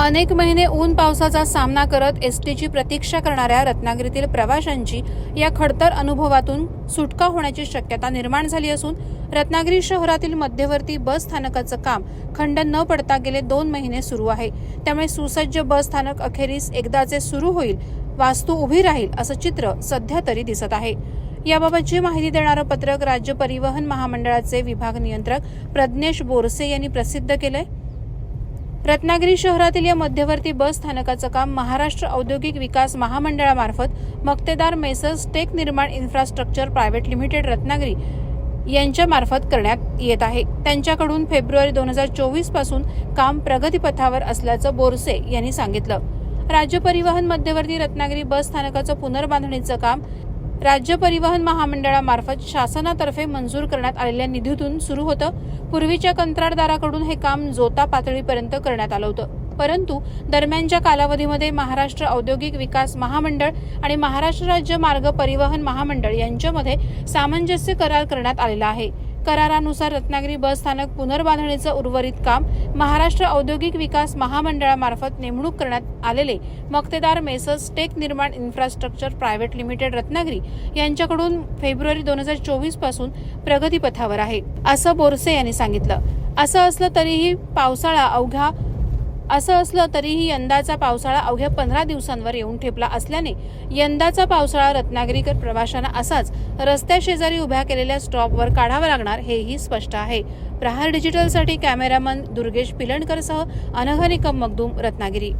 अनेक महिने ऊन पावसाचा सामना करत एसटीची प्रतीक्षा करणाऱ्या रत्नागिरीतील प्रवाशांची या खडतर अनुभवातून सुटका होण्याची शक्यता निर्माण झाली असून रत्नागिरी शहरातील मध्यवर्ती बस स्थानकाचं काम खंड न पडता गेले दोन महिने सुरू आहे. त्यामुळे सुसज्ज बस स्थानक अखेरीस एकदाचे सुरू होईल वास्तू उभी राहील असं चित्र सध्या तरी दिसत आहे. याबाबतची माहिती देणारं पत्रक राज्य परिवहन महामंडळाचे विभाग नियंत्रक प्रज्ञेश बोरसे यांनी प्रसिद्ध केलंय. रत्नागिरी शहरातील या मध्यवर्ती बस स्थानकाचं काम महाराष्ट्र औद्योगिक विकास महामंडळामार्फत मक्तेदार messrs Tech Nirman infrastructure private limited Ratnagiri यांच्यामार्फत करण्यात येत आहे. त्यांच्याकडून फेब्रुवारी दोन हजार चोवीसपासून काम प्रगतीपथावर असल्याचं बोरसे यांनी सांगितलं. राज्य परिवहन मध्यवर्ती रत्नागिरी बस स्थानकाचं पुनर्बांधणीचं काम राज्य परिवहन महामंडळामार्फत शासनातर्फे मंजूर करण्यात आलेल्या निधीतून सुरू होतं. पूर्वीच्या कंत्राटदाराकडून हे काम जोता पातळीपर्यंत करण्यात आलं होतं. परंतु दरम्यानच्या कालावधीमध्ये महाराष्ट्र औद्योगिक विकास महामंडळ आणि महाराष्ट्र राज्य मार्ग परिवहन महामंडळ यांच्यामध्ये सामंजस्य करार करण्यात आलेला आहे. करारानुसार रत्नागिरी बस स्थानक पुनर्बांधणीचं उर्वरित काम महाराष्ट्र औद्योगिक विकास महामंडळामार्फत नेमणूक करण्यात आलेले मक्तेदार messrs Tech Nirman infrastructure private limited Ratnagiri यांच्याकडून फेब्रुवारी दोन हजार चोवीसपासून प्रगतीपथावर आहे. असं बोरसे यांनी सांगितलं. असं असलं तरीही पावसाळा अवघ्या असं असलं तरीही यंदाचा पावसाळा अवघ्या पंधरा दिवसांवर येऊन ठेपला असल्याने यंदाचा पावसाळा रत्नागिरीकर प्रवाशांना असाच रस्त्याशेजारी उभ्या केलेल्या स्टॉपवर काढावा लागणार हेही स्पष्ट आहे. प्रहार डिजिटलसाठी कॅमेरामन दुर्गेश पिलणकरसह अनघनिकम मगदूम रत्नागिरी.